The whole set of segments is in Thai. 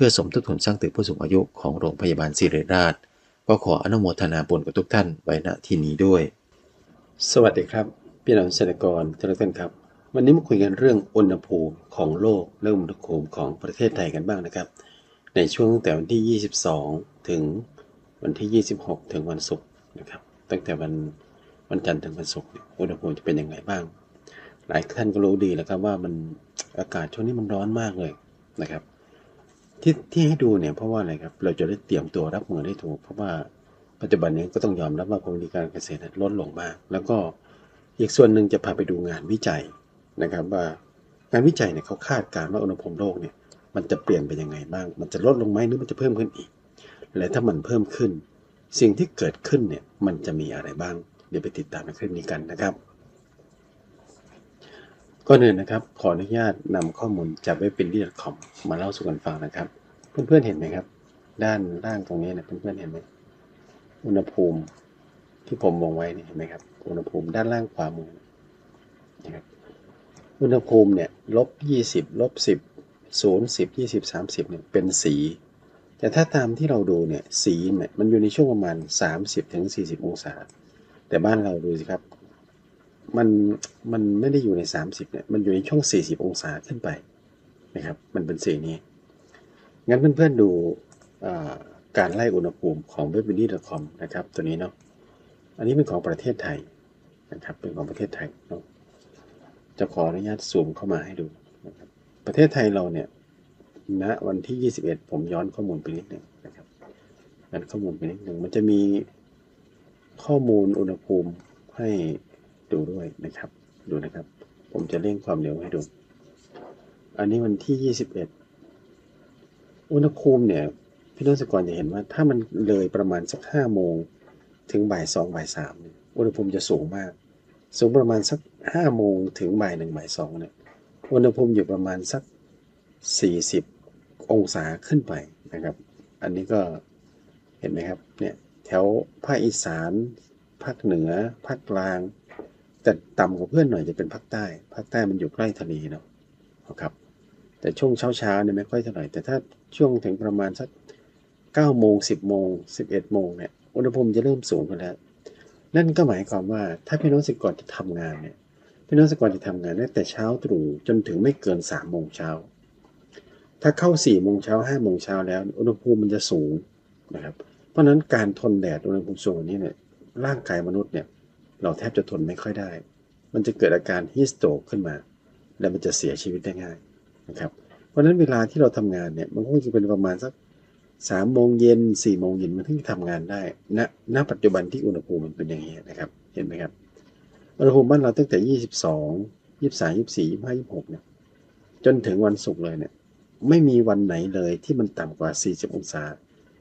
เพื่อสมทบทุนสร้างตึกผู้สูงอายุของโรงพยาบาลศิริราช ก็ขออนุโมทนาบุญกับทุกท่านไว้ณที่นี้ด้วย สวัสดีครับ พี่น้องเกษตรกรทุกท่านครับ วันนี้มาคุยกันเรื่องอุณหภูมิของโลกและอุณหภูมิของประเทศไทยกันบ้างนะครับ ในช่วงตั้งแต่วันที่ 22 ถึงวันที่ 26 ถึงวันศุกร์นะครับ ตั้งแต่วันวันจันทร์ถึงวันศุกร์อุณหภูมิจะเป็นยังไงบ้าง หลายท่านก็รู้ดีแล้วครับว่ามันอากาศช่วงนี้มันร้อนมากเลยนะครับ ที่ที่ให้ดูเนี่ยเพราะว่าอะไรครับ เราจะได้เตรียมตัวรับมือได้ถูก เพราะว่าปัจจุบันนี้ก็ต้องยอมรับว่าผลิตการเกษตรลดลงมาก แล้วก็อีกส่วนหนึ่งจะพาไปดูงานวิจัยนะครับ ว่างานวิจัยเนี่ยเขาคาดการณ์ว่าอุณหภูมิโลกเนี่ยมันจะเปลี่ยนไปยังไงบ้าง มันจะลดลงไหมหรือมันจะเพิ่มขึ้นอีก และถ้ามันเพิ่มขึ้น สิ่งที่เกิดขึ้นเนี่ยมันจะมีอะไรบ้าง เดี๋ยวไปติดตามในคลิปนี้กันนะครับ ก่อนอื่นนะครับ ขออนุญาตนำข้อมูลจากเว็บ b i n d y c o m มาเล่าสู่กันฟังนะครับ เพื่อนๆเห็นไหมครับ ด้านล่างตรงนี้เนี่ยเพื่อนๆเห็นไหมอุณหภูมิที่ผมวงไว้เนี่ยเห็นไหมครับ อุณหภูมิด้านล่างขวามือนะครับอุณหภูมิเนี่ยลบยี่สิบลบสิบศูนย์สิบยี่สิบสามสิบเนี่ยเป็นสี แต่ถ้าตามที่เราดูเนี่ยสีเนี่ยมันอยู่ในช่วงประมาณสามสิบถึงสี่สิบองศา แต่บ้านเราดูสิครับ มันมันไม่ได้อยู่ใน 30เนี่ยมันอยู่ในช่วง 40 องศาขึ้นไปนะครับ มันเป็นสีนี้ งั้นเพื่อนๆดูอ่าการไล่อุณหภูมิของ w e b i n d y c o m นะครับ ตัวนี้เนาะอันนี้เป็นของประเทศไทยนะครับ เป็นของประเทศไทยเนาะจะขออนุญาตซูมเข้ามาให้ดูนะครับประเทศไทยเราเนี่ยณวันที่ 21 ผมย้อนข้อมูลไปนิดหนึ่งนะครับย้อนข้อมูลไปนิดหนึ่งมันจะมีข้อมูลอุณหภูมิให้ ดูด้วยนะครับ ดูนะครับ ผมจะเร่งความเร็วให้ดู อันนี้วันที่ 21 อุณหภูมิเนี่ยพี่น้องสกรจะเห็นว่าถ้ามันเลยประมาณสักห้าโมงถึงบ่ายสองบ่ายสามเนี่ยอุณหภูมิจะสูงมาก สูงประมาณสักห้าโมงถึงบ่ายหนึ่งบ่ายสองเนี่ยอุณหภูมิอยู่ประมาณสักสี่สิบองศาขึ้นไปนะครับ อันนี้ก็เห็นไหมครับเนี่ยแถวภาคอีสาน ภาคเหนือ ภาคกลาง แต่ต่ำกว่าเพื่อนหน่อยจะเป็นภาคใต้ ภาคใต้มันอยู่ใกล้ทะเลเนาะนะครับ แต่ช่วงเช้าเช้าเนี่ยไม่ค่อยเท่าไหร่ แต่ถ้าช่วงถึงประมาณสักเก้าโมงสิบโมงสิบเอ็ดโมงเนี่ย อุณหภูมิจะเริ่มสูงขึ้นแล้ว นั่นก็หมายความว่าถ้าพี่น้องสกรจะทำงานเนี่ย พี่น้องสกรจะทำงานตั้งแต่เช้าตรู่จนถึงไม่เกินสามโมงเช้า ถ้าเข้าสี่โมงเช้าห้าโมงเช้าแล้ว อุณหภูมิมันจะสูงนะครับ เพราะฉะนั้นการทนแดดอุณหภูมิสูงอันนี้เนี่ย ร่างกายมนุษย์เนี่ย เราแทบจะทนไม่ค่อยได้ มันจะเกิดอาการฮิสโตกขึ้นมา และมันจะเสียชีวิตได้ง่ายนะครับ เพราะฉะนั้นเวลาที่เราทำงานเนี่ยมันคงจะเป็นประมาณสักสามโมงเย็นสี่โมงเย็นมันถึงจะทำงานได้ณณปัจจุบันที่อุณหภูมิมันเป็นอย่างนี้นะครับ เห็นไหมครับ อุณหภูมิบ้านเราตั้งแต่ยี่สิบสองยี่สามยี่สี่ยี่ห้ายี่หกเนี่ย จนถึงวันศุกร์เลยเนี่ย ไม่มีวันไหนเลยที่มันต่ำกว่า40องศา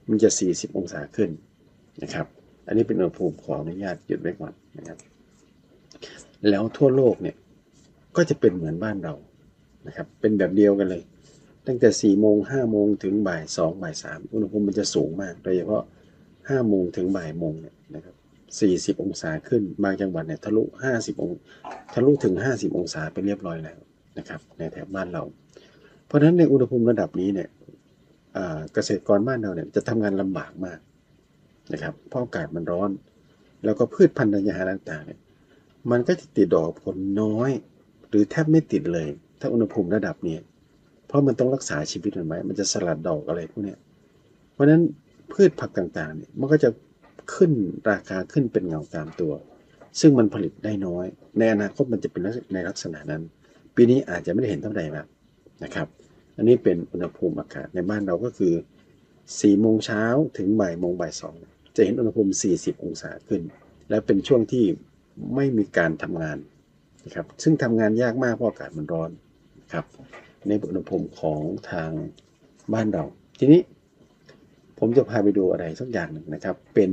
มันจะ40องศาขึ้นนะครับ อันนี้เป็นอุณหภูมิขออนุญาตหยุดไว้ก่อนนะครับ แล้วทั่วโลกเนี่ยก็จะเป็นเหมือนบ้านเรานะครับ เป็นแบบเดียวกันเลย ตั้งแต่4โมง5โมงถึงบ่าย2บ่าย3อุณหภูมิมันจะสูงมาก โดยเฉพาะ5โมงถึงบ่ายโมงเนี่ยนะครับ40องศาขึ้น บางจังหวัดเนี่ยทะลุ50องทะลุถึง50องศาไปเรียบร้อยแล้วนะครับ ในแถบบ้านเรา เพราะฉะนั้นในอุณหภูมิระดับนี้เนี่ยเกษตรกรบ้านเราเนี่ยจะทำงานลำบากมาก นะครับเพราะอากาศมันร้อน แล้วก็พืชพันธุ์ธัญญาหารต่างๆเนี่ยมันก็จะติดดอกผลน้อย หรือแทบไม่ติดเลย ถ้าอุณหภูมิระดับนี้เพราะมันต้องรักษาชีวิตมันไว้มันจะสลัดดอกอะไรพวกนี้เพราะฉะนั้นพืชผักต่างๆเนี่ยมันก็จะขึ้นราคาขึ้นเป็นเงาตามตัว ซึ่งมันผลิตได้น้อย ในอนาคตมันจะเป็นในลักษณะนั้น ปีนี้อาจจะไม่ได้เห็นเท่าไหร่แบบนะครับ อันนี้เป็นอุณหภูมิอากาศในบ้านเราก็คือ4โมงเช้าถึงบ่ายโมงบ่ายสอง จะเห็นอุณหภูมิ 40 องศาขึ้น และเป็นช่วงที่ไม่มีการทำงานนะครับ ซึ่งทำงานยากมากเพราะอากาศมันร้อนนะครับ ในอุณหภูมิของทางบ้านเรา ทีนี้ผมจะพาไปดูอะไรสักอย่างหนึ่งนะครับ เป็น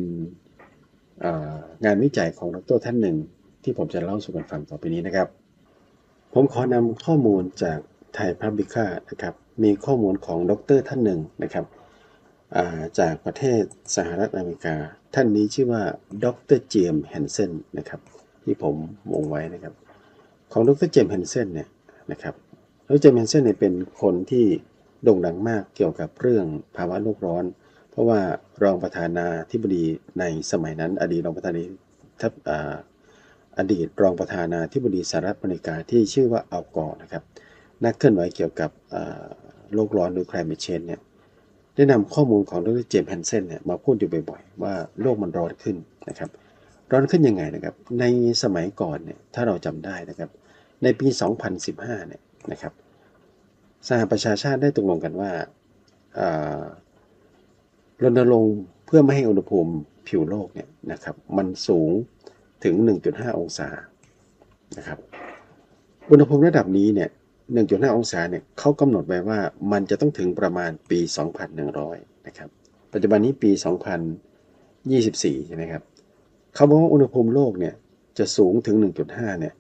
างานวิจัยของดรท่านหนึ่ง ที่ผมจะเล่าสู่กันฟังต่อไปนี้นะครับ ผมขอนำข้อมูลจากไทยพับบิค่านะครับ มีข้อมูลของดรท่านหนึ่งนะครับ จากประเทศสหรัฐอเมริกา ท่านนี้ชื่อว่าดรเจมส์แฮนเซนนะครับที่ผมวงไว้นะครับ ของดรเจมส์แฮนเซนเนี่ยนะครับดรเจมส์แฮนเซนเนี่ยเป็นคนที่โด่งดังมากเกี่ยวกับเรื่องภาวะโลกร้อน เพราะว่ารองประธานาธิบดีในสมัยนั้น อดีตรองประธานาธิบดีทัพอ่าอดีตรองประธานาธิบดีสหรัฐอเมริกาที่ชื่อว่าอัลกอร์นะครับนักเคลื่อนไหวเกี่ยวกับโลกร้อนหรือ climate change เนี่ย ได้นำข้อมูลของดรเจมส์แฮนเซนเนี่ยมาพูดอยู่บ่อยๆ ว่าโลกมันร้อนขึ้นนะครับ ร้อนขึ้นยังไงนะครับ ในสมัยก่อนเนี่ยถ้าเราจำได้นะครับ ในปี 2015 เนี่ยนะครับสหประชาชาติได้ตกลงกันว่าอ่ารณรงค์เพื่อไม่ให้อุณหภูมิผิวโลกเนี่ยนะครับมันสูงถึง 1.5 องศานะครับอุณหภูมิระดับนี้เนี่ย 1.5 องศาเนี่ยเขากำหนดไว้ว่ามันจะต้องถึงประมาณปี 2,100 นะครับ ปัจจุบันนี้ปี 2024 ใช่ไหมครับเขาบอกว่าอุณหภูมิโลกเนี่ยจะสูงถึง 1.5 เนี่ย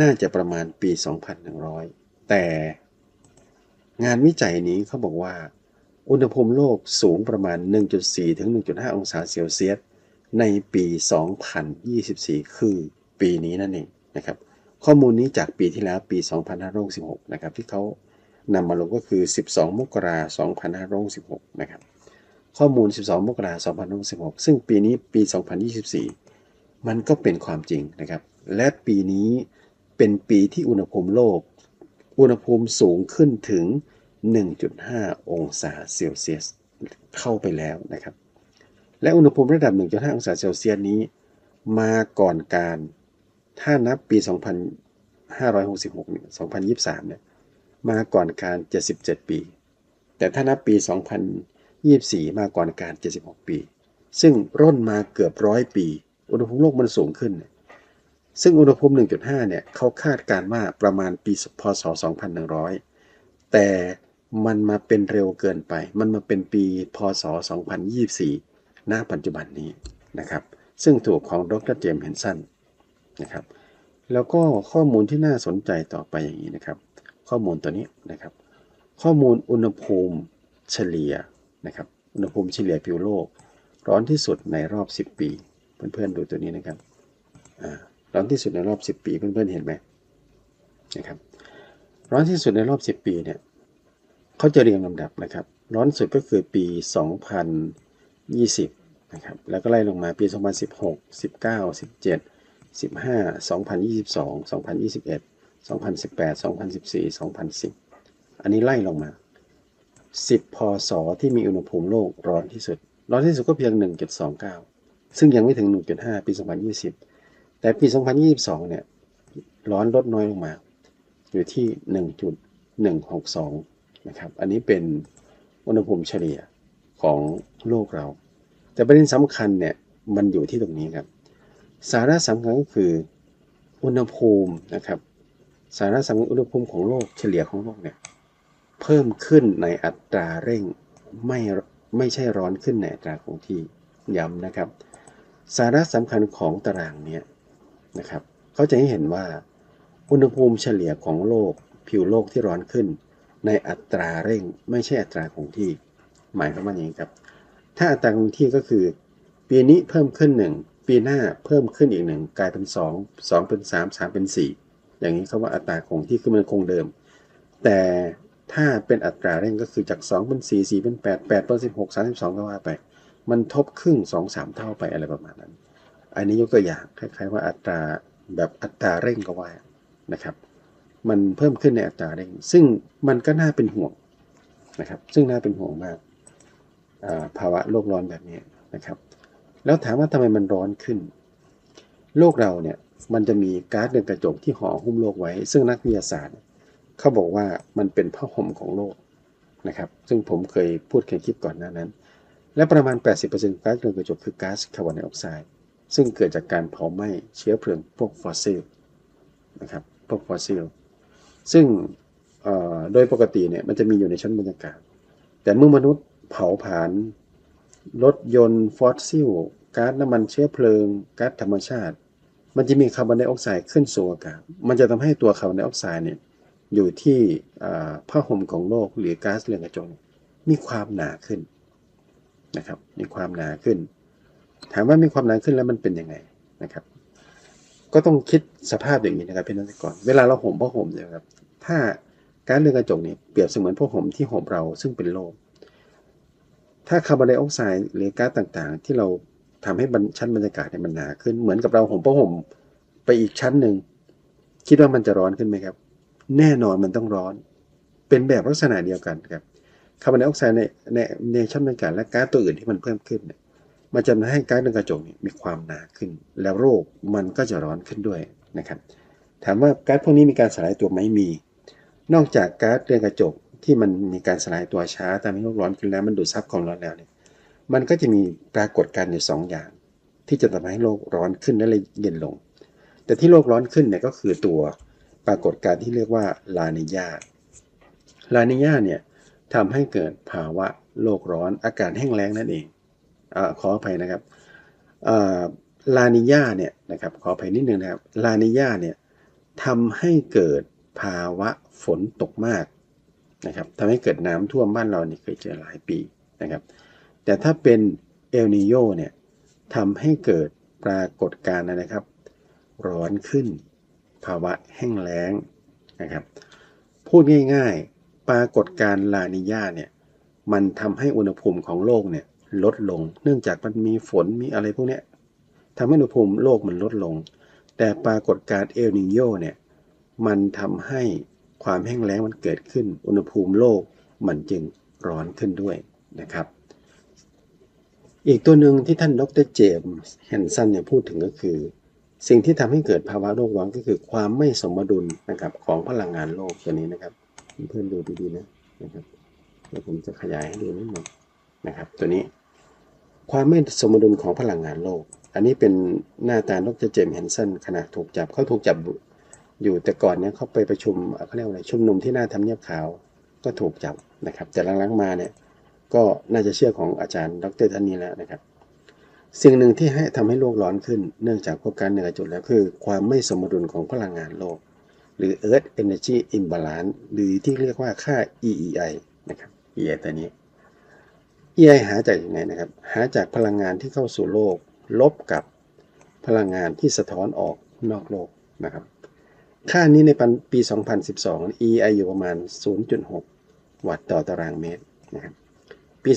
น่าจะประมาณปี 2,100 แต่งานวิจัยนี้เขาบอกว่า อุณหภูมิโลกสูงประมาณ 1.4 ถึง 1.5 องศาเซลเซียสในปี 2024 คือปีนี้นั่นเองนะครับ ข้อมูลนี้จากปีที่แล้วปี 2566นะครับ ที่เขานำมาลงก็คือ 12 มกราคม 2566นะครับ ข้อมูล 12 มกราคม 2566ซึ่งปีนี้ปี 2024 มันก็เป็นความจริงนะครับ และปีนี้เป็นปีที่อุณหภูมิโลก อุณหภูมิสูงขึ้นถึง 1.5 องศาเซลเซียสเข้าไปแล้วนะครับ และอุณหภูมิระดับ 1.5 องศาเซลเซียสนี้ มาก่อนการ ถ้านับปี 2566เนี่ย2023เนี่ยมาก่อนการ 77 ปี แต่ถ้านับปี 2024 มาก่อนการ 76 ปี ซึ่งร่นมาเกือบร้อยปี อุณหภูมิโลกมันสูงขึ้น ซึ่งอุณหภูมิ 1.5 เนี่ยเขาคาดการณ์ว่าประมาณปีพศ 2100 แต่มันมาเป็นเร็วเกินไป มันมาเป็นปีพศ 2024 ณ ปัจจุบันนี้นะครับ ซึ่งถูกของดรเจมส์เฮนสัน นะครับ แล้วก็ข้อมูลที่น่าสนใจต่อไปอย่างนี้นะครับ ข้อมูลตัวนี้นะครับ ข้อมูลอุณหภูมิเฉลี่ยนะครับ อุณหภูมิเฉลี่ยผิวโลก ร้อนที่สุดในรอบ 10 ปี เพื่อนๆดูตัวนี้นะครับร้อนที่สุดในรอบ 10 ปีเพื่อนๆเห็นไหมนะครับ ร้อนที่สุดในรอบ 10 ปีเนี่ยเขาจะเรียงลำดับนะครับ ร้อนสุดก็คือปี 2020 นะครับ แล้วก็ไล่ลงมาปี 2016 19 17 15 2022 2021 2018 2014 2010 อันนี้ไล่ลงมา 10 พศที่มีอุณหภูมิโลกร้อนที่สุด ร้อนที่สุดก็เพียง 1.29 ซึ่งยังไม่ถึง 1.5 ปี 2020 แต่ปี 2022 เนี่ย ร้อนลดน้อยลงมา อยู่ที่ 1.162 นะครับ อันนี้เป็นอุณหภูมิเฉลี่ยของโลกเรา แต่ประเด็นสำคัญเนี่ย มันอยู่ที่ตรงนี้ครับ สาระสำคัญก็คืออุณหภูมินะครับ สาระสำคัญอุณหภูมิของโลกเฉลี่ยของโลกเนี่ยเพิ่มขึ้นในอัตราเร่งไม่ไม่ใช่ร้อนขึ้นในอัตราคงที่ย้ำนะครับ สาระสำคัญของตารางเนี้ยนะครับเขาจะให้เห็นว่า อุณหภูมิเฉลี่ยของโลก ผิวโลกที่ร้อนขึ้น ในอัตราเร่งไม่ใช่อัตราคงที่ หมายความว่าอย่างนี้ครับ ถ้าอัตราคงที่ก็คือ ปีนี้เพิ่มขึ้นหนึ่ง ปีหน้าเพิ่มขึ้นอีกหนึ่งกลายเป็นสองสองเป็นสามสามเป็นสี่อย่างนี้เขาว่าอัตราคงที่คือมันคงเดิม แต่ถ้าเป็นอัตราเร่งก็คือจาก2เป็น4 4เป็น8 8เป็น16 32ก็ว่าไป มันทบครึ่ง2 3เท่าไปอะไรประมาณนั้น อันนี้ยกตัวอย่างคล้ายๆว่าอัตราแบบอัตราเร่งก็ว่านะครับ มันเพิ่มขึ้นในอัตราเร่ง ซึ่งมันก็น่าเป็นห่วงนะครับ ซึ่งน่าเป็นห่วงมากภาวะโลกร้อนแบบนี้นะครับ แล้วถามว่าทำไมมันร้อนขึ้น โลกเราเนี่ยมันจะมีก๊าซเรือนกระจกที่ห่อหุ้มโลกไว้ ซึ่งนักวิทยาศาสตร์ เขาบอกว่ามันเป็นผ้าห่มของโลกนะครับ ซึ่งผมเคยพูดในคลิปก่อนหน้านั้น และประมาณ 80%ก๊าซเรือนกระจกคือก๊าซคาร์บอนไดออกไซด์ซึ่งเกิดจากการเผาไหม้เชื้อเพลิงพวกฟอสซิลนะครับพวกฟอสซิลซึ่งโดยปกติเนี่ยมันจะมีอยู่ในชั้นบรรยากาศ แต่เมื่อมนุษย์เผาผลาญ รถยนต์ฟอสซิลก๊าซน้ำมันเชื้อเพลิงก๊าซธรรมชาติ มันจะมีคาร์บอนไดออกไซด์ขึ้นสู่อากาศ มันจะทำให้ตัวคาร์บอนไดออกไซด์เนี่ยอยู่ที่ผ้าห่มของโลกหรือก๊าซเรือนกระจกมีความหนาขึ้นนะครับ มีความหนาขึ้น ถามว่ามีความหนาขึ้นแล้วมันเป็นยังไงนะครับ ก็ต้องคิดสภาพอย่างนี้นะครับพี่นักก่อนเวลาเราห่มผ้าห่มเนี่ยครับ ถ้าก๊าซเรือนกระจกเนี่ยเปรียบเสมือนผ้าห่มที่ห่มเราซึ่งเป็นโลก ถ้าคาร์บอนไดออกไซด์หรือก๊าซต่างๆ ที่เราทำให้ชั้นบรรยากาศเนี่ยมันหนาขึ้นเหมือนกับเราห่มผ้าห่มไปอีกชั้นหนึ่งคิดว่ามันจะร้อนขึ้นไหมครับ แน่นอนมันต้องร้อน เป็นแบบลักษณะเดียวกันครับคาร์บอนไดออกไซด์ในในในชั้นบรรยากาศและก๊าซตัวอื่นที่มันเพิ่มขึ้นเนี่ยมันจะทำให้ก๊าซเรือนกระจกมีความหนาขึ้น แล้วโรคมันก็จะร้อนขึ้นด้วยนะครับ ถามว่าก๊าซพวกนี้มีการสลายตัวไหมมี นอกจากก๊าซเรือนกระจก ที่มันมีการสลายตัวช้าทำให้โลกร้อนขึ้นแล้วมันดูดซับความร้อนแล้วเนี่ยมันก็จะมีปรากฏการณ์อยู่สองอย่าง ที่จะทำให้โลกร้อนขึ้นและเย็นลง แต่ที่โลกร้อนขึ้นเนี่ยก็คือตัวปรากฏการณ์ที่เรียกว่าลานิญาลานิญาเนี่ยทำให้เกิดภาวะโลกร้อนอากาศแห้งแล้งนั่นเองอขออภัยนะครับลานิญาเนี่ยนะครับขออภัยนิดนึงนะครับลานิญาเนี่ยทำให้เกิดภาวะฝนตกมาก นะครับทำให้เกิดน้ำท่วมบ้านเรานี่เคยเจอหลายปีนะครับ แต่ถ้าเป็นเอลนิโยเนี่ยทำให้เกิดปรากฏการณ์นะครับ ร้อนขึ้น ภาวะแห้งแล้งนะครับ พูดง่ายๆ ปรากฏการณ์ลานิญาเนี่ยมันทำให้อุณหภูมิของโลกเนี่ยลดลง เนื่องจากมันมีฝนมีอะไรพวกนี้ทำให้อุณหภูมิโลกมันลดลง แต่ปรากฏการณ์เอลนิโยเนี่ยมันทำให้ ความแห้งแล้งมันเกิดขึ้น อุณหภูมิโลกมันจึงร้อนขึ้นด้วยนะครับ อีกตัวหนึ่งที่ท่านดรเจมส์แฮนสันเนี่ยพูดถึงก็คือ สิ่งที่ทำให้เกิดภาวะโลกร้อนก็คือความไม่สมดุลนะครับของพลังงานโลกตัวนี้นะครับ เพื่อนๆดูดีๆนะนะครับเดี๋ยวผมจะขยายให้ดูนิดหนึ่งนะครับ ตัวนี้ความไม่สมดุลของพลังงานโลก อันนี้เป็นหน้าตาดรเจมส์แฮนสันขณะถูกจับเขาถูกจับ อยู่แต่ก่อนเนี่ยเขาไปประชุมเขาเรียกว่าอะไรชุมนุมที่หน้าทำเนียบขาวก็ถูกจับนะครับ แต่หลังๆมาเนี่ยก็น่าจะเชื่อของอาจารย์ดรท่านนี้แล้วนะครับ สิ่งหนึ่งที่ให้ทำให้โลกร้อนขึ้น เนื่องจากพบการเหนือจุดแล้วคือ ความไม่สมดุลของพลังงานโลก หรือ Earth Energy Imbalance หรือที่เรียกว่าค่า EEI นะครับ EEI ตัวนี้ EEI หาจากยังไงนะครับ หาจากพลังงานที่เข้าสู่โลก ลบกับพลังงานที่สะท้อนออกนอกโลกนะครับ ค่านี้ในปี 2012 EI อยู่ประมาณ 0.6 วัตต์ต่อตารางเมตรนะครับปี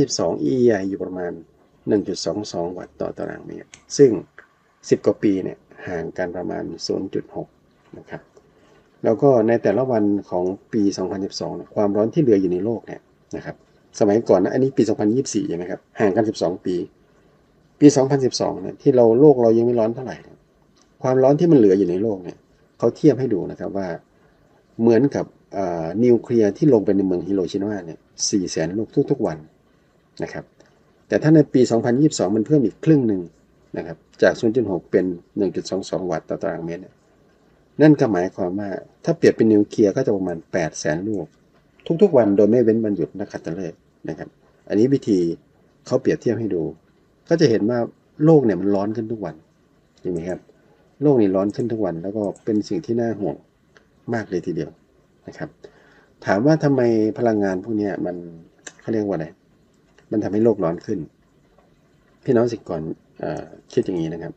2022 EI อยู่ประมาณ 1.22 วัตต์ต่อตารางเมตร ซึ่ง 10 กว่าปีเนี่ยห่างกันประมาณ 0.6 นะครับ แล้วก็ในแต่ละวันของปี 2012 ความร้อนที่เหลืออยู่ในโลกเนี่ยนะครับ สมัยก่อนนะอันนี้ปี 2024 ใช่ไหมครับ ห่างกัน 12 ปี ปี 2012 เนี่ยที่เราโลกเรายังไม่ร้อนเท่าไหร่ ความร้อนที่มันเหลืออยู่ในโลกเนี่ย เขาเทียบให้ดูนะครับว่าเหมือนกับนิวเคลียร์ที่ลงไปในเมืองฮิโรชิมาเนี่ยสี่แสนลูกทุกๆวันนะครับ แต่ถ้าในปี 2022 มันเพิ่มอีกครึ่งหนึ่งนะครับ จาก 0.6 เป็น 1.22 วัตต์ต่อตารางเมตร นั่นก็หมายความว่า ถ้าเปรียบเป็นนิวเคลียร์ก็จะประมาณ 8 แสนลูก ทุกๆ วันโดยไม่เว้นวันหยุดนักขัตฤกษ์นะครับ อันนี้วิธีเขาเปรียบเทียบให้ดู ก็จะเห็นว่าโลกเนี่ยมันร้อนขึ้นทุกวันจริงไหมครับ โลกนี่ร้อนขึ้นทุกวัน แล้วก็เป็นสิ่งที่น่าห่วงมากเลยทีเดียวนะครับ ถามว่าทำไมพลังงานพวกนี้มันเขาเรียกว่าอะไรมันทำให้โลกร้อนขึ้น พี่น้องสิก่อนอคิดอย่างนี้นะครับ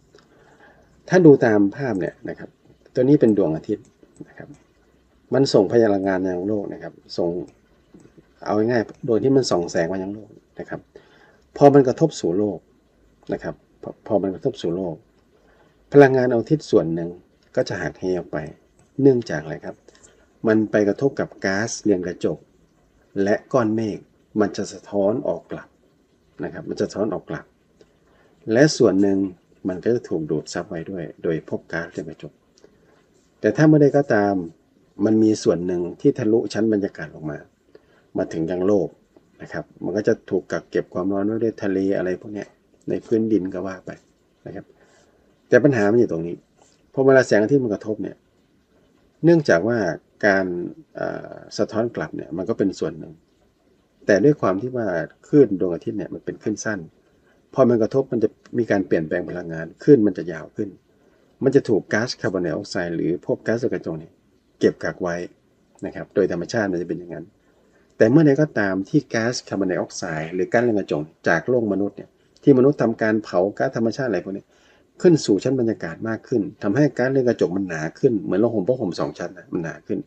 ถ้าดูตามภาพเนี่ยนะครับ ตัวนี้เป็นดวงอาทิตย์นะครับ มันส่งพลังงานยังโลกนะครับ ส่งเอาง่ายๆโดยที่มันส่องแสงมายังโลกนะครับ พอมันกระทบสู่โลกนะครับ พอพอมันกระทบสู่โลก พลังงานเอาทิศส่วนหนึ่งก็จะหักเหออกไป เนื่องจากอะไรครับ มันไปกระทบกับก๊าซเรือนกระจก และก้อนเมฆมันจะสะท้อนออกกลับนะครับ มันจะสะท้อนออกกลับ และส่วนหนึ่งมันก็จะถูกดูดซับไว้ด้วย โดยพบก๊าซเรือนกระจก แต่ถ้าเมื่อใดก็ตามมันมีส่วนหนึ่งที่ทะลุชั้นบรรยากาศออกมา มาถึงยังโลกนะครับ มันก็จะถูกกักเก็บความร้อนไว้ด้วยทะเลอะไรพวกนี้ในพื้นดินก็ว่าไปนะครับ แต่ปัญหามันอยู่ตรงนี้พอเวลาแสงอาทิตย์มันกระทบเนี่ย เนื่องจากว่าการสะท้อนกลับเนี่ยมันก็เป็นส่วนหนึ่ง แต่ด้วยความที่ว่าคลื่นดวงอาทิตย์เนี่ยมันเป็นคลื่นสั้น พอมันกระทบมันจะมีการเปลี่ยนแปลงพลังงานคลื่นมันจะยาวขึ้น มันจะถูกก๊าซคาร์บอนไดออกไซด์หรือพวกก๊าซเรือนกระจกเนี่ยเก็บกักไว้นะครับ โดยธรรมชาติมันจะเป็นอย่างนั้น แต่เมื่อใดก็ตามที่ก๊าซคาร์บอนไดออกไซด์หรือก๊าซเรือนกระจกจากโลกมนุษย์เนี่ยที่มนุษย์ทำการเผาก๊าซธรรมชาติอะไรพวกนี้ ขึ้นสู่ชั้นบรรยากาศมากขึ้นทำให้ก๊าซเรือนกระจกมันหนาขึ้นเหมือนเราห่มผ้าห่มสองชั้นนะมันหนาขึ้น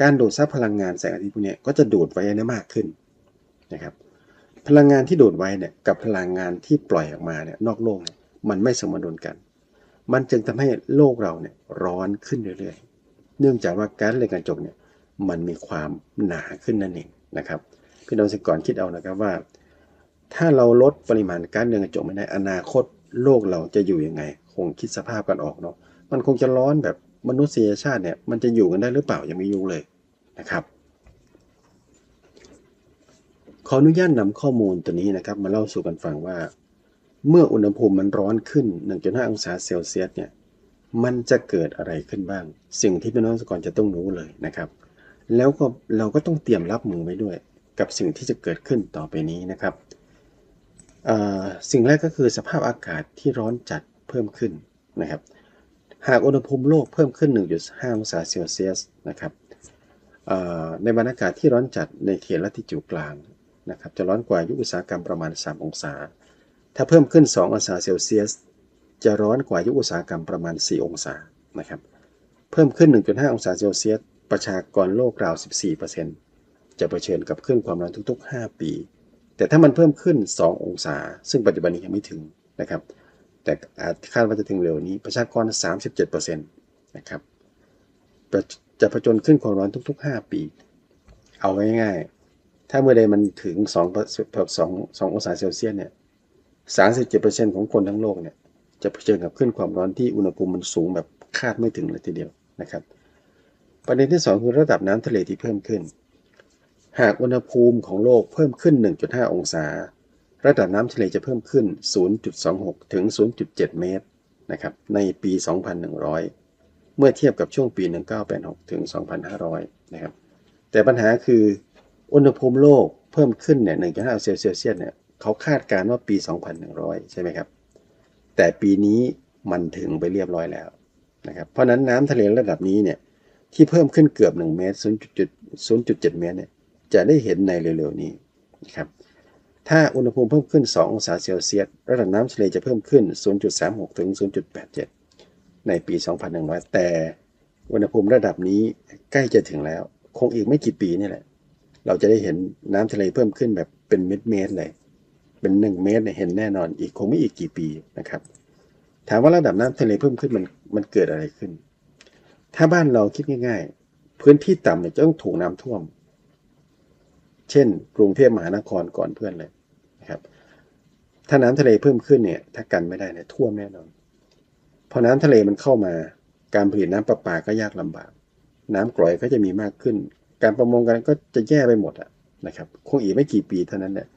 การดูดซับพลังงานแสงอาทิตย์พวกนี้ก็จะดูดไว้ได้มากขึ้นนะครับ พลังงานที่ดูดไว้เนี่ยกับพลังงานที่ปล่อยออกมาเนี่ยนอกโลกเนี่ยมันไม่สมดุลกัน มันจึงทำให้โลกเราเนี่ยร้อนขึ้นเรื่อยๆ เนื่องจากว่าก๊าซเรือนกระจกเนี่ยมันมีความหนาขึ้นนั่นเองนะครับพี่น้องสิกรคิดเอานะครับว่า ถ้าเราลดปริมาณก๊าซเรือนกระจกไม่ได้อนาคต โลกเราจะอยู่ยังไง คงคิดสภาพกันออกเนาะมันคงจะร้อนแบบมนุษยชาติเนี่ยมันจะอยู่กันได้หรือเปล่ายังไม่ยุ่งเลยนะครับ ขออนุญาตนำข้อมูลตัวนี้นะครับมาเล่าสู่กันฟังว่า เมื่ออุณหภูมิมันร้อนขึ้น 1.5 องศาเซลเซียสเนี่ยมันจะเกิดอะไรขึ้นบ้าง สิ่งที่พี่น้องสกรจะต้องรู้เลยนะครับ แล้วก็เราก็ต้องเตรียมรับมือไว้ด้วย กับสิ่งที่จะเกิดขึ้นต่อไปนี้นะครับ สิ่งแรกก็คือสภาพอากาศที่ร้อนจัดเพิ่มขึ้นนะครับ หากอุณหภูมิโลกเพิ่มขึ้น 1.5 องศาเซลเซียสนะครับในบรรยากาศที่ร้อนจัดในเขตลัติจูดกลางนะครับจะร้อนกว่ายุคอุตสาหกรรมประมาณ 3 องศา ถ้าเพิ่มขึ้น 2 องศาเซลเซียส จะร้อนกว่ายุคอุตสาหกรรมประมาณ 4 องศานะครับ เพิ่มขึ้น 1.5 องศาเซลเซียส ประชากรโลกราว 14%จะเผชิญกับคลื่นความร้อนทุกๆ 5 ปี แต่ถ้ามันเพิ่มขึ้น 2 องศา ซึ่งปัจจุบันนี้ยังไม่ถึงนะครับ แต่คาดว่าจะถึงเร็วนี้ประชากร 37%นะครับจะผจญขึ้นความร้อนทุก ๆ 5 ปี เอาง่ายๆ ถ้าเมื่อใดมันถึง2 2 2องศาเซลเซียสเนี่ย 37%ของคนทั้งโลกเนี่ย จะเผชิญกับขึ้นความร้อนที่อุณหภูมิมันสูงแบบคาดไม่ถึงเลยทีเดียวนะครับ ประเด็นที่ 2 คือระดับน้ำทะเลที่เพิ่มขึ้น หากอุณหภูมิของโลกเพิ่มขึ้น 1.5 องศา ระดับน้ำทะเลจะเพิ่มขึ้น 0.26 ถึง 0.7 เมตรนะครับในปี 2100 เมื่อเทียบกับช่วงปี 1986 ถึง 2500 นะครับ แต่ปัญหาคืออุณหภูมิโลกเพิ่มขึ้นเนี่ย 1.5 เซลเซียสเนี่ยเขาคาดการณ์ว่าปี 2100 ใช่ไหมครับ แต่ปีนี้มันถึงไปเรียบร้อยแล้วนะครับ เพราะนั้นน้ำทะเลระดับนี้เนี่ยที่เพิ่มขึ้นเกือบ 1 เมตร 0.7 เมตรเนี่ย จะได้เห็นในเร็วๆนี้นะครับถ้าอุณหภูมิเพิ่มขึ้น 2 องศาเซลเซียส ระดับน้ำทะเลจะเพิ่มขึ้น 0.36 ถึง 0.87 ในปี 2100 แต่อุณหภูมิระดับนี้ใกล้จะถึงแล้ว คงอีกไม่กี่ปีนี่แหละ เราจะได้เห็นน้ำทะเลเพิ่มขึ้นแบบเป็นเม็ดๆเลย เป็น 1 เมตรเห็นแน่นอน อีกคงไม่อีกกี่ปีนะครับ ถามว่าระดับน้ำทะเลเพิ่มขึ้นมันมันเกิดอะไรขึ้น ถ้าบ้านเราคิดง่าย ๆ พื้นที่ต่ำเนี่ยจะต้องถูกน้ำท่วม เช่น กรุงเทพมหานครก่อนเพื่อนเลยนะครับ ถ้าน้ำทะเลเพิ่มขึ้นเนี่ย ถ้ากันไม่ได้เนี่ยท่วมแน่นอน พอน้ำทะเลมันเข้ามา การผลิตน้ำประปาก็ยากลำบาก น้ำกร่อยก็จะมีมากขึ้น การประมงกันก็จะแย่ไปหมดอะนะครับคงอีกไม่กี่ปีเท่านั้นเนี่ย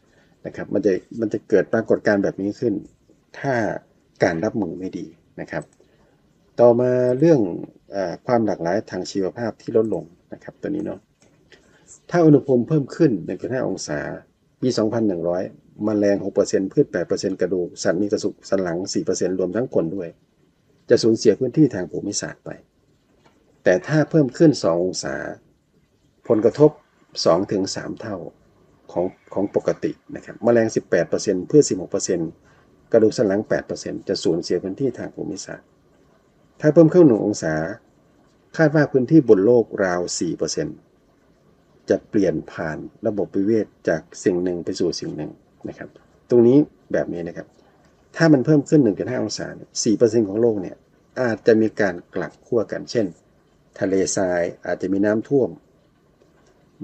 นะครับ มันจะมันจะเกิดปรากฏการณ์แบบนี้ขึ้น ถ้าการรับมือไม่ดีนะครับ ต่อมาเรื่องอความหลากหลายทางชีวภาพที่ลดลงนะครับ ตัวนี้เนาะ ถ้าอุณหภูมิเพิ่มขึ้น 1.5 องศา ปี 2100มแมลง 6%พืช 8%กระดูก สัตว์มีกระสุกสันหลัง 4%รวมทั้งคนด้วย จะสูญเสียพื้นที่ทางภูมิศาสตร์ไป แต่ถ้าเพิ่มขึ้น 2 องศา ผลกระทบ 2-3 เท่าของของปกตินะครับมแมลง 18%พืช 16%กระดูกสันหลัง 8%จะสูญเสียพื้นที่ทางภูมิศาสตร์ ถ้าเพิ่มขึ้น 1 องศา คาดว่าพื้นที่บนโลกราว 4% จะเปลี่ยนผ่านระบบปิเวทจากสิ่งหนึ่งไปสู่สิ่งหนึ่งนะครับ ตรงนี้แบบนี้นะครับ ถ้ามันเพิ่มขึ้น 1.5 องศา 4%ของโลกเนี่ยอาจจะมีการกลับขั้วกัน เช่น ทะเลทรายอาจจะมีน้ำท่วม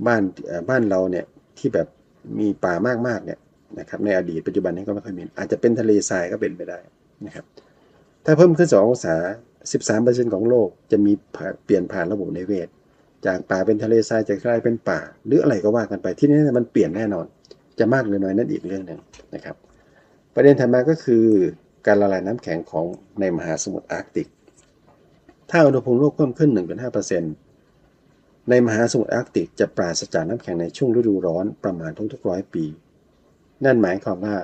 บ้านบ้านเราเนี่ยที่แบบมีป่ามากๆเนี่ยนะครับในอดีตปัจจุบันนี้ก็ไม่ค่อยมี อาจจะเป็นทะเลทรายก็เป็นไปได้นะครับถ้าเพิ่มขึ้น 2 องศา 13%ของโลกจะมีเปลี่ยนผ่านระบบนิเวศ จากป่าเป็นทะเลทรายจะกลายเป็นป่า หรืออะไรก็ว่ากันไปที่นี้มันเปลี่ยนแน่นอน จะมากหรือน้อยนั่นอีกเรื่องหนึ่งนะครับ ประเด็นถัดมาก็คือการละลายน้ำแข็งของในมหาสมุทรอาร์กติก ถ้าอุณหภูมิโลกเพิ่มขึ้น 1.5%ในมหาสมุทรอาร์กติกจะปราศจากน้ำแข็งในช่วงฤดูร้อนประมาณทุกๆร้อยปี นั่นหมายความว่า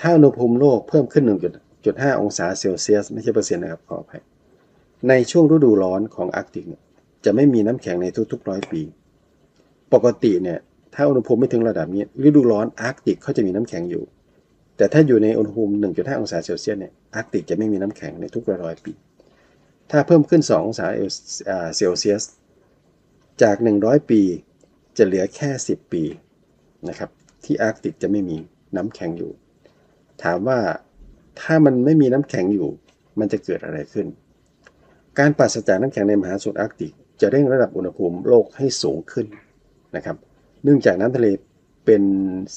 ถ้าอุณหภูมิโลกเพิ่มขึ้น 1.5 องศาเซลเซียส ไม่ใช่เปอร์เซ็นต์นะครับขออภัยในช่วงฤดูร้อนของอาร์กติกเนี่ย จะไม่มีน้ำแข็งในทุกๆร้อยปี ปกติเนี่ยถ้าอุณหภูมิไม่ถึงระดับนี้ฤดูร้อนอาร์กติกเขาจะมีน้ำแข็งอยู่ แต่ถ้าอยู่ในอุณหภูมิ 1.5 องศาเซลเซียสเนี่ยอาร์กติกจะไม่มีน้ำแข็งในทุกร้อยปี ถ้าเพิ่มขึ้น 2 องศาเซลเซียสจาก 100 ปีจะเหลือแค่ 10 ปีนะครับที่อาร์กติกจะไม่มีน้ำแข็งอยู่ ถามว่าถ้ามันไม่มีน้ำแข็งอยู่ มันจะเกิดอะไรขึ้น การปราศจากน้ำแข็งในมหาสมุทรอาร์กติก จะเร่งระดับอุณหภูมิโลกให้สูงขึ้นนะครับ เนื่องจากน้ำทะเลเป็น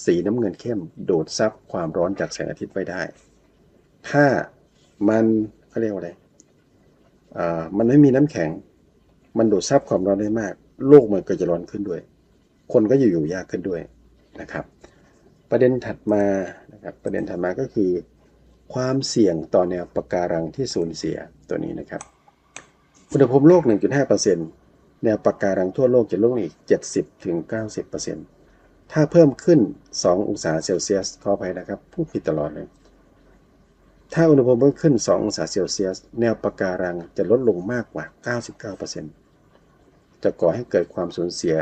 สีน้ำเงินเข้มโดดซับความร้อนจากแสงอาทิตย์ไว้ได้ ถ้ามันเขาเรียกว่าอะไรอ่ามันไม่มีน้ำแข็ง มันดูดซับความร้อนได้มาก โลกมันก็จะร้อนขึ้นด้วย คนก็อยู่อยู่ยากขึ้นด้วยนะครับ ประเด็นถัดมานะครับประเด็นถัดมาก็คือ ความเสี่ยงต่อแนวปะการังที่สูญเสียตัวนี้นะครับ อุณหภูมิโลก 1.5%แนวปะการังทั่วโลกจะลดลงอีก 70-90%ถ้าเพิ่มขึ้น 2 องศาเซลเซียสขออภัยนะครับพูดผิดตลอดเลย ถ้าอุณหภูมิเพิ่มขึ้น 2 องศาเซลเซียส แนวปะการังจะลดลงมากกว่า 99%จะก่อให้เกิดความสูญเสีย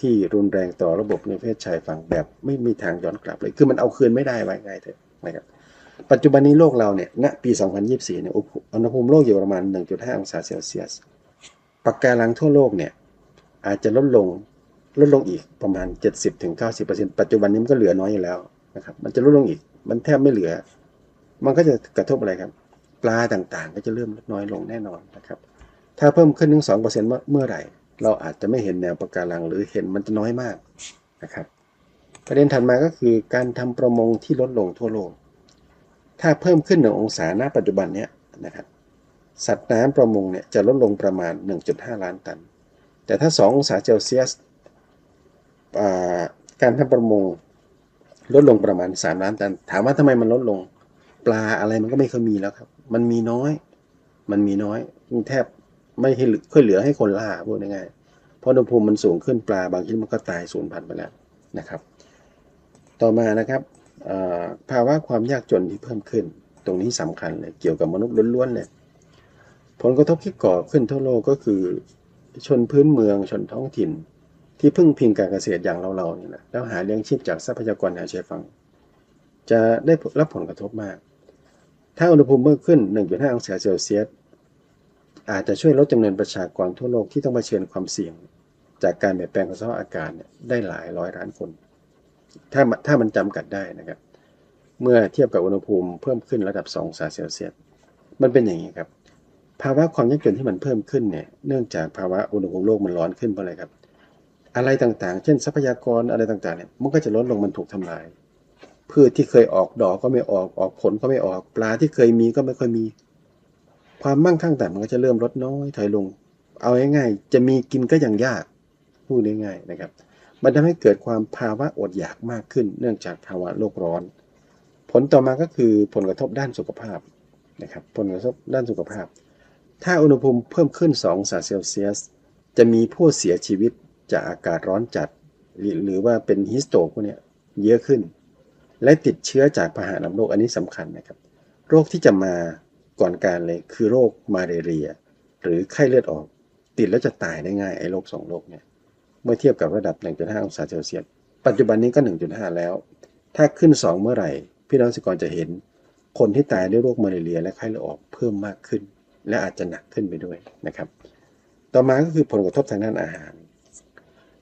ที่รุนแรงต่อระบบนิเวศชายฝั่งแบบไม่มีทางย้อนกลับเลย คือมันเอาคืนไม่ได้ไว้ง่ายเถอะนะครับ ปัจจุบันนี้โลกเราเนี่ยณปี 2024เนี่ยอุณหภูมิโลกอยู่ประมาณ 1.5 องศาเซลเซียสปะการังทั่วโลกเนี่ยอาจจะลดลงลดลงอีกประมาณ 70-90%ปัจจุบันนี้มันก็เหลือน้อยอยู่แล้วนะครับมันจะลดลงอีกมันแทบไม่เหลือ มันก็จะกระทบอะไรครับ ปลาต่างๆ ก็จะเริ่มลดน้อยลงแน่นอนนะครับ ถ้าเพิ่มขึ้นถึง2%เมื่อเมื่อไหร่ เราอาจจะไม่เห็นแนวปะการังหรือเห็นมันจะน้อยมากนะครับ ประเด็นถัดมาก็คือการทำประมงที่ลดลงทั่วโลก ถ้าเพิ่มขึ้น 1 องศาณปัจจุบันเนี้ยนะครับสัตว์น้ำประมงเนี่ยจะลดลงประมาณ 1.5 ล้านตัน แต่ถ้า 2 องศาเซลเซียสการทำประมงลดลงประมาณ 3 ล้านตัน ถามว่าทำไมมันลดลง ปลาอะไรมันก็ไม่เคยมีแล้วครับ มันมีน้อย มันมีน้อยแทบไม่ให้ค่อยเหลือให้คนล่าพูดง่ายๆเพราะอุณหภูมิมันสูงขึ้นปลาบางชนิดมันก็ตายสูญพันธุ์ไปแล้วนะครับ ต่อมานะครับ ภาวะความยากจนที่เพิ่มขึ้น ตรงนี้สำคัญเลยเกี่ยวกับมนุษย์ล้วนๆเลยผลกระทบที่ก่อขึ้นทั่วโลกก็คือ ชนพื้นเมืองชนท้องถิ่น ที่พึ่งพิงการเกษตรอย่างเราๆนี่แหละแล้วหาเลี้ยงชีพจากทรัพยากรทางชายฝั่งจะได้รับผลกระทบมาก ถ้าอุณหภูมิเพิ่มขึ้น 1.5 องศาเซลเซียสอาจจะช่วยลดจำนวนประชากรทั่วโลกที่ต้องเผชิญความเสี่ยง จากการเปลี่ยนแปลงของสภาพอากาศได้หลายร้อยล้านคน ถ้าถ้ามันจำกัดได้นะครับ เมื่อเทียบกับอุณหภูมิเพิ่มขึ้นระดับ 2 องศาเซลเซียสมันเป็นอย่างนี้ครับ ภาวะความยากจนที่มันเพิ่มขึ้นเนี่ยเนื่องจากภาวะอุณหภูมิโลกมันร้อนขึ้นเพราะอะไรครับ อะไรต่างๆ เช่นทรัพยากรอะไรต่างๆเนี่ยมันก็จะลดลงมันถูกทำลายพืชที่เคยออกดอกก็ไม่ออกออกผลก็ไม่ออก ปลาที่เคยมีก็ไม่ค่อยมี ความมั่งคั่งแต่มันก็จะเริ่มลดน้อยถอยลง เอาง่ายๆจะมีกินก็ยังยากพูดง่ายๆนะครับ มันทำให้เกิดความภาวะอดอยากมากขึ้น เนื่องจากภาวะโลกร้อน ผลต่อมาก็คือผลกระทบด้านสุขภาพนะครับผลกระทบด้านสุขภาพ ถ้าอุณหภูมิเพิ่มขึ้น2องศาเซลเซียส จะมีผู้เสียชีวิตจากอากาศร้อนจัด หรือว่าเป็นฮิสโตพวกนี้เยอะขึ้น และติดเชื้อจากพาหะนำโรคอันนี้สำคัญนะครับ โรคที่จะมาก่อนการเลยคือโรคมาเรีย หรือไข้เลือดออก ติดแล้วจะตายได้ง่ายไอ้โรคสองโรคเนี่ย เมื่อเทียบกับระดับ 1.5 องศาเซลเซียส ปัจจุบันนี้ก็ 1.5 แล้ว ถ้าขึ้น 2 เมื่อไหร่ พี่น้องสิกรจะเห็น คนที่ตายด้วยโรคมาเรียและไข้เลือดออกเพิ่มมากขึ้น และอาจจะหนักขึ้นไปด้วยนะครับ ต่อมาก็คือผลกระทบทางด้านอาหาร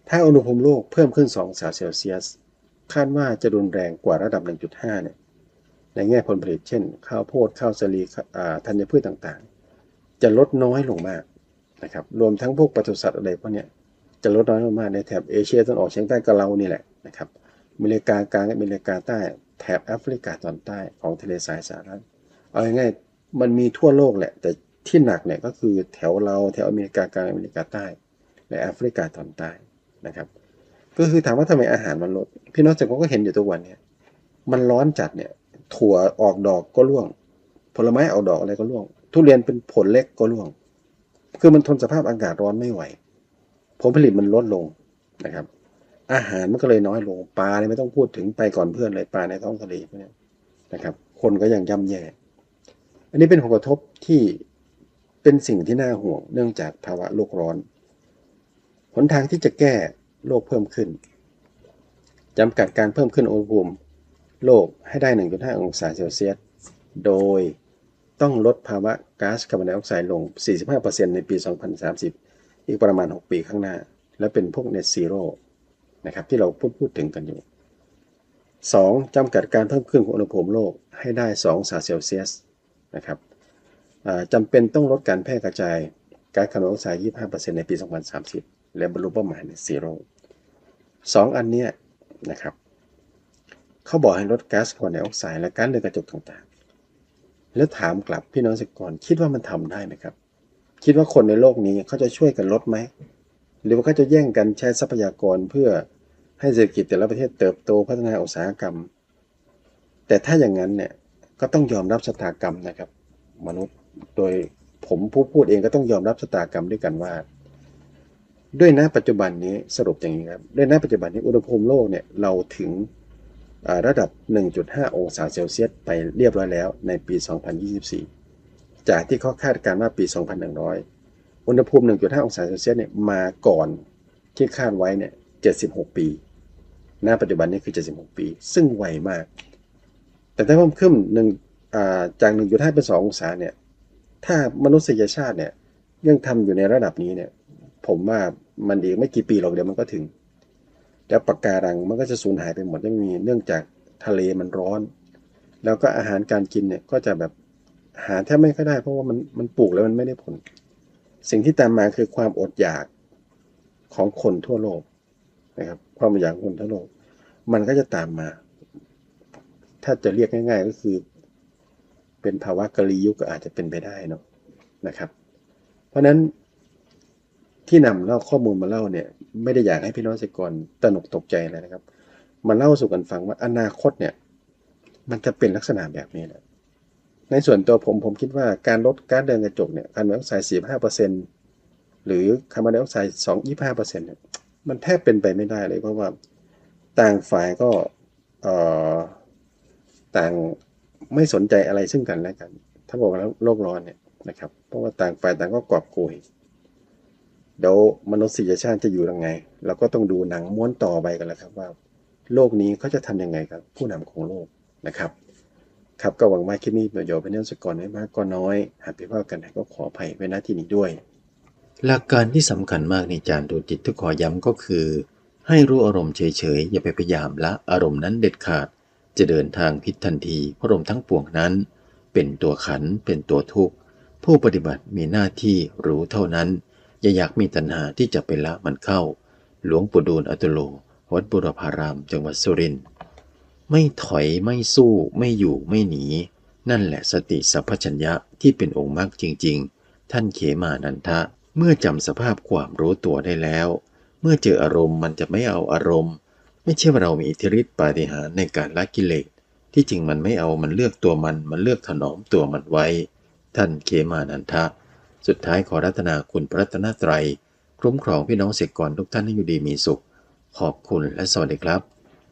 ถ้าอุณหภูมิโลกเพิ่มขึ้น 2 องศาเซลเซียส คาดว่าจะรุนแรงกว่าระดับ 1.5 เนี่ย ในแง่ผลผลิต เช่น ข้าวโพด ข้าวสาลีธัญพืชต่างๆ จะลดน้อยลงมากนะครับ รวมทั้งพวกปศุสัตว์อะไรพวกนี้ จะลดน้อยลงมาในแถบเอเชียตะวันออกเฉียงใต้กับเรานี่แหละนะครับอเมริกากลางอเมริกาใต้แถบแอฟริกาตอนใต้ของทะเลทรายสาธารณเอาง่ายๆมันมีทั่วโลกแหละ แต่ที่หนักเนี่ยก็คือแถวเราแถวอเมริกากลางอเมริกาใต้ และแอฟริกาตอนใต้นะครับ ก็คือถามว่าทำไมอาหารมันลด พี่น้องจากก็เห็นอยู่ทุกวันเนี่ยมันร้อนจัดเนี่ยถั่วออกดอกก็ร่วง ผลไม้ออกดอกอะไรก็ร่วง ทุเรียนเป็นผลเล็กก็ร่วง คือมันทนสภาพอากาศร้อนไม่ไหว ผลผลิตมันลดลงนะครับ อาหารมันก็เลยน้อยลงปลาเนี่ยไม่ต้องพูดถึงไปก่อนเพื่อนเลยปลาในท้องทะเลเนี้ยนะครับ คนก็ยังย่ำแย่ อันนี้เป็นผลกระทบที่เป็นสิ่งที่น่าห่วงเนื่องจากภาวะโลกร้อนหนทางที่จะแก้โลกเพิ่มขึ้นจำกัดการเพิ่มขึ้นอุณหภูมิโลกให้ได้ 1.5 องศาเซลเซียส โดยต้องลดภาวะก๊าซคาร์บอนไดออกไซด์ลง 45%ในปี 2030 อีกประมาณ 6 ปีข้างหน้า และเป็นพวก net zero นะครับที่เราพูดพูดถึงกันอยู่ 2. จำกัดการเพิ่มขึ้นของอุณหภูมิโลกให้ได้ 2 องศาเซลเซียสนะครับจำเป็นต้องลดการแพร่กระจายก๊าซคาร์บอนไดออกไซด์ 25%ในปี 2030 และบรรลุเป้าหมาย net zero สองอันเนี้ยนะครับเขาบอกให้ลดก๊าซคาร์บอนไดออกไซด์และก๊าซเรือนกระจกต่างๆ แล้วถามกลับพี่น้องเกษตรกรคิดว่ามันทำได้ไหมครับ คิดว่าคนในโลกนี้เขาจะช่วยกันลดไหม หรือว่าเขาจะแย่งกันใช้ทรัพยากรเพื่อให้เศรษฐกิจแต่ละประเทศเติบโตพัฒนาอุตสาหกรรม แต่ถ้าอย่างนั้นเนี่ยก็ต้องยอมรับชะตากรรมนะครับ มนุษย์โดยผมผู้พูดเองก็ต้องยอมรับชะตากรรมด้วยกันว่า ด้วยณปัจจุบันนี้สรุปอย่างนี้ครับด้วยณปัจจุบันนี้อุณหภูมิโลกเนี่ยเราถึงระดับ 1.5 องศาเซลเซียสไปเรียบร้อยแล้วในปี 2024 จากที่เขาคาดการณ์ว่าปี 2100 อุณหภูมิ 1.5 องศาเซลเซียสเนี่ยมาก่อนที่คาดไว้เนี่ย 76 ปีณปัจจุบันนี้คือ 76 ปี ซึ่งไวมาก แต่ถ้าเพิ่มขึ้นหนึ่งจาก 1.5 เป็น 2 องศาเนี่ย ถ้ามนุษยชาติเนี่ยยังทำอยู่ในระดับนี้เนี่ย ผมว่ามันอีกไม่กี่ปีหรอกเดี๋ยวมันก็ถึง แล้วปะการังมันก็จะสูญหายไปหมดไม่มี เนื่องจากทะเลมันร้อน แล้วก็อาหารการกินเนี่ยก็จะแบบ หาแทบไม่ค่อยได้ เพราะว่ามันมันปลูกแล้วมันไม่ได้ผล สิ่งที่ตามมาคือความอดอยากของคนทั่วโลกนะครับ ความอดอยากของคนทั่วโลก มันก็จะตามมา ถ้าจะเรียกง่าย ๆ ก็คือ เป็นภาวะกะลียุคก็อาจจะเป็นไปได้เนาะนะครับ เพราะฉะนั้นที่นำเล่าข้อมูลมาเล่าเนี่ย ไม่ได้อยากให้พี่น้องเกษตรกรตระหนกตกใจอะไรนะครับ มาเล่าสู่กันฟังว่าอนาคตเนี่ย มันจะเป็นลักษณะแบบนี้แหละ ในส่วนตัวผมผมคิดว่าการลดก๊าซเรือนกระจกเนี่ยคาร์บอนไดออกไซด์ 45เปอร์เซ็นต์หรือคาร์บอนไดออกไซด์ 2 25เปอร์เซ็นต์เนี่ยมันแทบเป็นไปไม่ได้เลยเพราะว่าต่างฝ่ายก็เอ่อต่างไม่สนใจอะไรซึ่งกันและกัน ถ้าบอกแล้วโลกร้อนเนี่ยนะครับ เพราะว่าต่างฝ่ายต่างก็กอบโกยเดี๋ยวมนุษยชาติจะอยู่ยังไง เราก็ต้องดูหนังม้วนต่อไปกันแล้วครับว่า โลกนี้เขาจะทำยังไงครับ ผู้นำของโลกนะครับ ครับก็หวังว่าคลิปนี้ประโยชน์เป็นเรื่องสกอรไม่มากก็น้อย หากผิดพลาดกันก็ขออภัยไว้ณที่นี้ด้วย หลักการที่สำคัญมากในจานดูจิตที่ขอย้ำก็คือ ให้รู้อารมณ์เฉยๆอย่าไปพยายามละอารมณ์นั้นเด็ดขาด จะเดินทางผิดทันทีเพราะอารมณ์ทั้งปวงนั้น เป็นตัวขันเป็นตัวทุกข์ผู้ปฏิบัติมีหน้าที่รู้เท่านั้น อย่าอยากมีตัณหาที่จะไปละมันเข้า หลวงปู่ดูลอัตุโล วัดบุรพาราม จังหวัดสุรินทร์ ไม่ถอยไม่สู้ไม่อยู่ไม่หนี นั่นแหละสติสัพพัญญะที่เป็นองค์มรรคจริง ๆ ท่านเขมานันทะ เมื่อจำสภาพความรู้ตัวได้แล้ว เมื่อเจออารมณ์มันจะไม่เอาอารมณ์ ไม่ใช่ว่าเรามีอิทธิฤทธิปาฏิหาริย์ในการละกิเลสที่จริงมันไม่เอามันเลือกตัวมันมันเลือกถนอมตัวมันไว้ ท่านเขมานันทะ สุดท้ายขอรัตนาคุณพระรัตนตรัย คุ้มครองพี่น้องเสกกรทุกท่านให้อยู่ดีมีสุข ขอบคุณและสวัสดีครับ